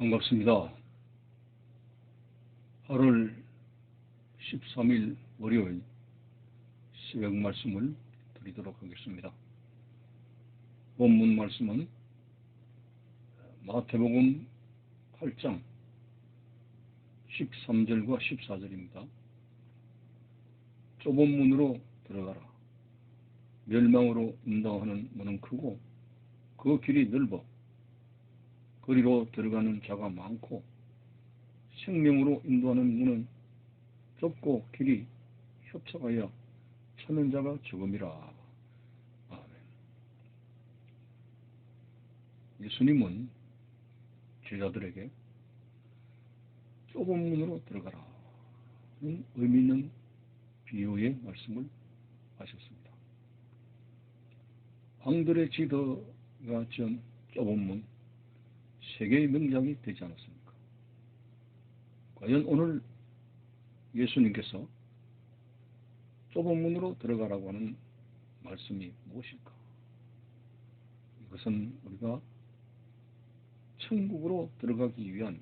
반갑습니다. 8월 13일 월요일 새벽 말씀을 드리도록 하겠습니다. 본문 말씀은 마태복음 8장 13절과 14절입니다. 좁은 문으로 들어가라. 멸망으로 인도하는 문은 크고 그 길이 넓어 거리로 들어가는 자가 많고 생명으로 인도하는 문은 좁고 길이 협착하여 찾는 자가 적음이라. 아멘. 예수님은 제자들에게 좁은 문으로 들어가라. 는 의미 있는 비유의 말씀을 하셨습니다. 왕들의 지도가 지은 좁은 문, 세계의 명작이 되지 않았습니까? 과연 오늘 예수님께서 좁은 문으로 들어가라고 하는 말씀이 무엇일까? 이것은 우리가 천국으로 들어가기 위한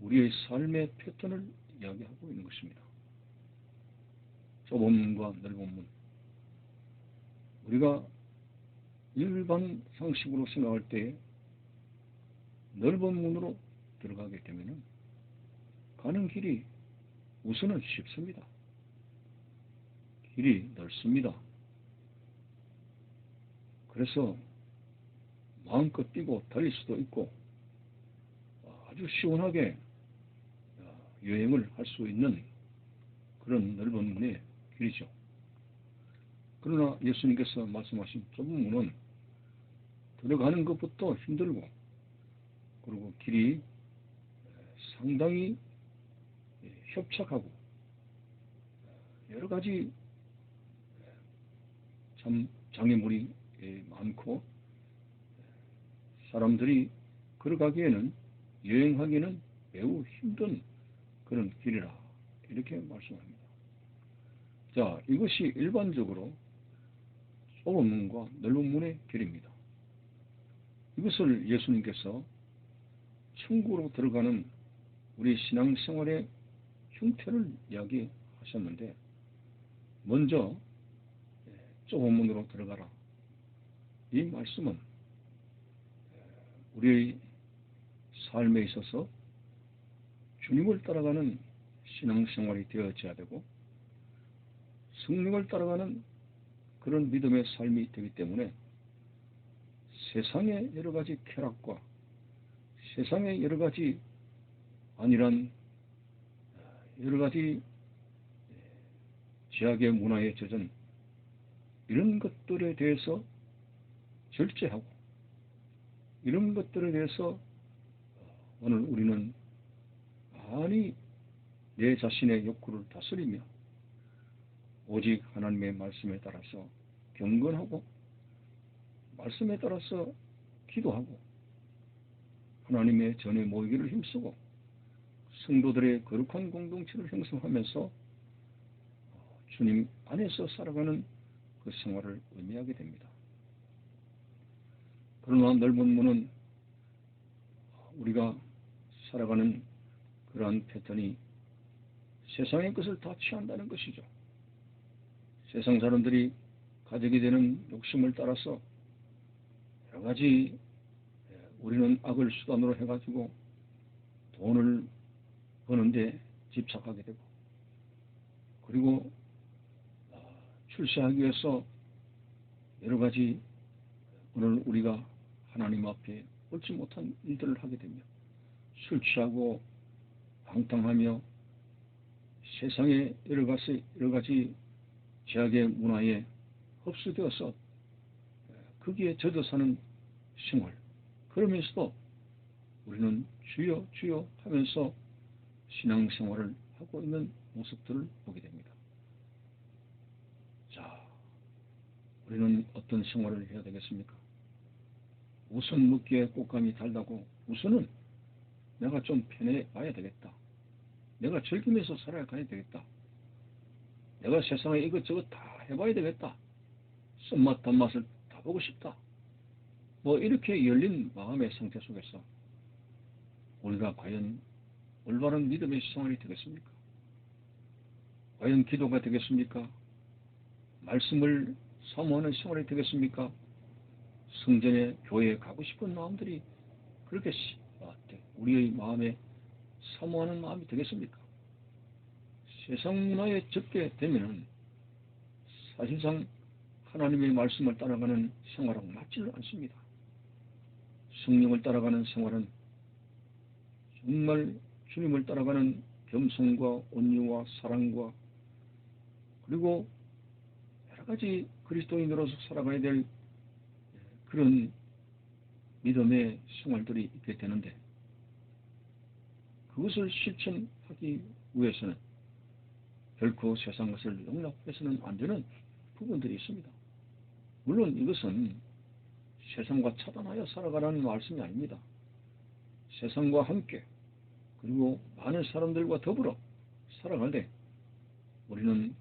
우리의 삶의 패턴을 이야기하고 있는 것입니다. 좁은 문과 넓은 문. 우리가 일반 상식으로 생각할 때 넓은 문으로 들어가게 되면 가는 길이 우선은 쉽습니다. 길이 넓습니다. 그래서 마음껏 뛰고 달릴 수도 있고 아주 시원하게 여행을 할 수 있는 그런 넓은 문의 길이죠. 그러나 예수님께서 말씀하신 좁은 문은 들어가는 것부터 힘들고 그리고 길이 상당히 협착하고 여러 가지 참 장애물이 많고 사람들이 걸어가기에는 여행하기에는 매우 힘든 그런 길이라 이렇게 말씀합니다. 자, 이것이 일반적으로 좁은 문과 넓은 문의 길입니다. 이것을 예수님께서 천국으로 들어가는 우리 신앙생활의 형태를 이야기하셨는데 먼저 좁은 문으로 들어가라. 이 말씀은 우리의 삶에 있어서 주님을 따라가는 신앙생활이 되어져야 되고 성령을 따라가는 그런 믿음의 삶이 되기 때문에 세상의 여러 가지 쾌락과 세상의 여러 가지 안일한 여러 가지 제약의 문화에 젖은 이런 것들에 대해서 절제하고 이런 것들에 대해서 오늘 우리는 많이 내 자신의 욕구를 다스리며 오직 하나님의 말씀에 따라서 경건하고 말씀에 따라서 기도하고 하나님의 전에 모이기를 힘쓰고 성도들의 거룩한 공동체를 형성하면서 주님 안에서 살아가는 그 생활을 의미하게 됩니다. 그러나 넓은 문은 우리가 살아가는 그러한 패턴이 세상의 것을 다 취한다는 것이죠. 세상 사람들이 가지게 되는 욕심을 따라서 여러 가지 우리는 악을 수단으로 해가지고 돈을 버는데 집착하게 되고 그리고 출세하기 위해서 여러 가지 오늘 우리가 하나님 앞에 옳지 못한 일들을 하게 되며 술 취하고 방탕하며 세상의 여러 가지, 여러 가지 제약의 문화에 흡수되어서 거기에 젖어 사는 생활. 그러면서도 우리는 주여 주여 하면서 신앙생활을 하고 있는 모습들을 보게 됩니다. 자, 우리는 어떤 생활을 해야 되겠습니까? 우선 먹기에 꽃감이 달다고 우선은 내가 좀 편해 봐야 되겠다. 내가 즐기면서 살아가야 되겠다. 내가 세상에 이것저것 다 해봐야 되겠다. 쓴맛, 단맛을 다 보고 싶다. 뭐 이렇게 열린 마음의 상태 속에서 우리가 과연 올바른 믿음의 생활이 되겠습니까? 과연 기도가 되겠습니까? 말씀을 사모하는 생활이 되겠습니까? 성전에 교회에 가고 싶은 마음들이 그렇게 우리의 마음에 사모하는 마음이 되겠습니까? 세상 문화에 적게 되면은 사실상 하나님의 말씀을 따라가는 생활하고 맞지를 않습니다. 성령을 따라가는 생활은 정말 주님을 따라가는 겸손과 온유와 사랑과 그리고 여러 가지 그리스도인으로서 살아가야 될 그런 믿음의 생활들이 있게 되는데 그것을 실천하기 위해서는 결코 세상 것을 용납해서는 안 되는 부분들이 있습니다. 물론 이것은 세상과 차단하여 살아가라는 말씀이 아닙니다. 세상과 함께 그리고 많은 사람들과 더불어 살아갈 때 우리는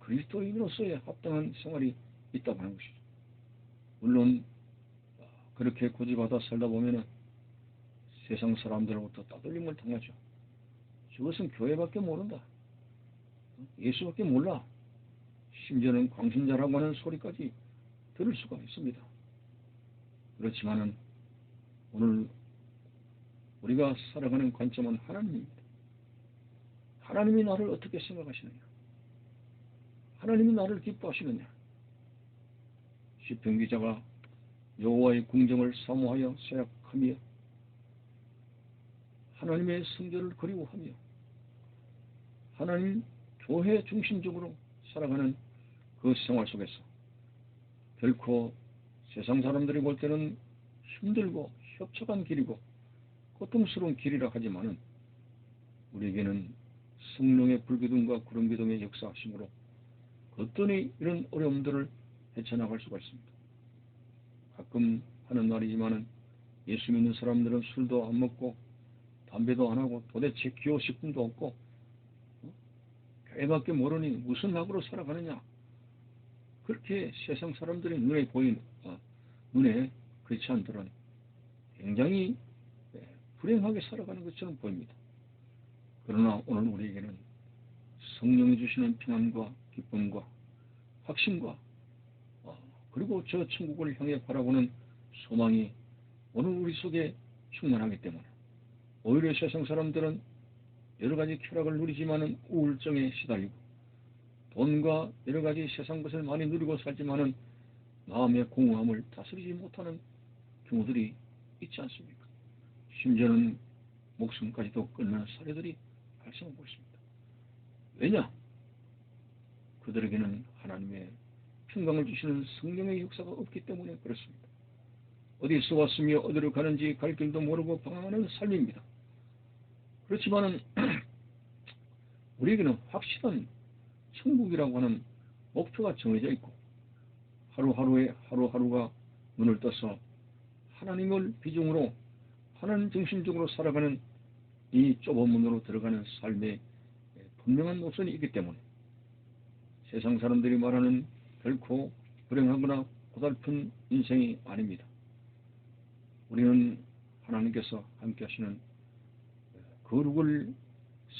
그리스도인으로서의 합당한 생활이 있다고 하는 것이죠. 물론 그렇게 고집하다 살다 보면은 세상 사람들로부터 따돌림을 당하죠. 저것은 교회밖에 모른다. 예수밖에 몰라. 심지어는 광신자라고 하는 소리까지 들을 수가 있습니다. 그렇지만은 오늘 우리가 살아가는 관점은 하나님입니다. 하나님이 나를 어떻게 생각하시느냐? 하나님이 나를 기뻐하시느냐? 시편 기자가 여호와의 궁정을 사모하여 생각하며 하나님의 성결을 그리워하며 하나님 교회 중심적으로 살아가는 그 생활 속에서 결코 세상 사람들이 볼 때는 힘들고 협착한 길이고 고통스러운 길이라 하지만은 우리에게는 성령의 불기둥과 구름기둥의 역사하심으로 어떤 이런 어려움들을 헤쳐나갈 수가 있습니다. 가끔 하는 말이지만은 예수 믿는 사람들은 술도 안 먹고 담배도 안 하고 도대체 기호식품도 없고 어? 교회밖에 모르니 무슨 낙으로 살아가느냐 그렇게 세상 사람들의 눈에 보인 어, 눈에 그렇지 않더라도 굉장히 네, 불행하게 살아가는 것처럼 보입니다. 그러나 오늘 우리에게는 성령이 주시는平안과 기쁨과 확신과 어, 그리고 저 천국을 향해 바라보는 소망이 오늘 우리 속에 충만하기 때문에 오히려 세상 사람들은 여러 가지 쾌락을 누리지만은 우울증에 시달리고 돈과 여러 가지 세상 것을 많이 누리고 살지만은 마음의 공허함을 다스리지 못하는 경우들이 있지 않습니까? 심지어는 목숨까지도 끊는 사례들이 발생하고 있습니다. 왜냐? 그들에게는 하나님의 평강을 주시는 성령의 역사가 없기 때문에 그렇습니다. 어디서 왔으며 어디로 가는지 갈 길도 모르고 방황하는 삶입니다. 그렇지만은 우리에게는 확실한 천국이라고 하는 목표가 정해져 있고 하루하루에 하루하루가 눈을 떠서 하나님을 비중으로 하나님 중심적으로 살아가는 이 좁은 문으로 들어가는 삶의 분명한 노선이 있기 때문에 세상 사람들이 말하는 결코 불행하거나 고달픈 인생이 아닙니다. 우리는 하나님께서 함께 하시는 거룩을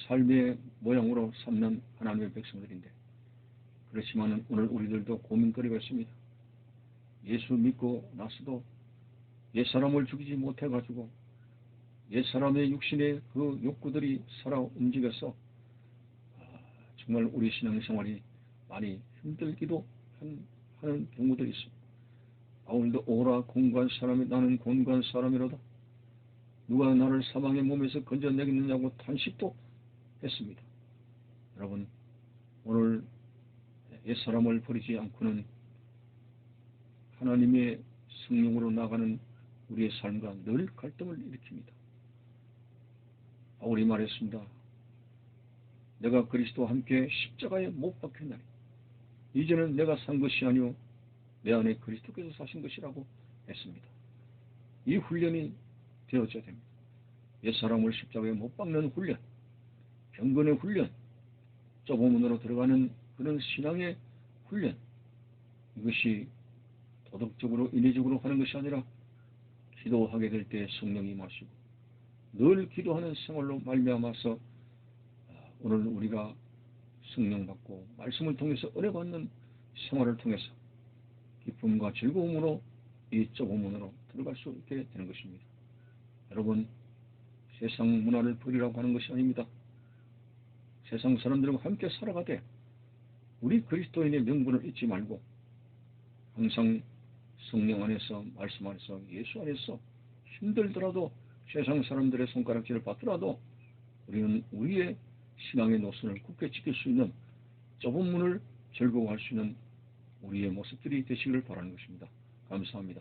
삶의 모양으로 삼는 하나님의 백성들인데 그렇지만 오늘 우리들도 고민거리가 있습니다. 예수 믿고 나서도 옛사람을 죽이지 못해가지고 옛사람의 육신의 그 욕구들이 살아 움직여서 아, 정말 우리 신앙생활이 많이 힘들기도 하는 경우들이 있습니다. 바울도 오라 공간 사람이 나는 공간 사람이로다. 누가 나를 사망의 몸에서 건져내겠느냐고 탄식도 했습니다. 여러분 오늘 옛사람을 버리지 않고는 하나님의 성령으로 나가는 우리의 삶과 늘 갈등을 일으킵니다. 바울이 말했습니다. 내가 그리스도와 함께 십자가에 못 박혔나니 이제는 내가 산 것이 아니오 내 안에 그리스도께서 사신 것이라고 했습니다. 이 훈련이 되어져야 됩니다. 옛사람을 십자가에 못 박는 훈련, 경건의 훈련, 좁은 문으로 들어가는 그런 신앙의 훈련, 이것이 도덕적으로 인위적으로 하는 것이 아니라 기도하게 될 때 성령이 마시고 늘 기도하는 생활로 말미암아서 아, 오늘 우리가 성령 받고 말씀을 통해서 은혜 받는 생활을 통해서 기쁨과 즐거움으로 이 좁은 문으로 들어갈 수 있게 되는 것입니다. 여러분 세상 문화를 버리라고 하는 것이 아닙니다. 세상 사람들과 함께 살아가되 우리 그리스도인의 명분을 잊지 말고 항상 성령 안에서 말씀 안에서 예수 안에서 힘들더라도 세상 사람들의 손가락질을 받더라도 우리는 우리의 신앙의 노선을 굳게 지킬 수 있는 좁은 문을 즐거워할 수 있는 우리의 모습들이 되시기를 바라는 것입니다. 감사합니다.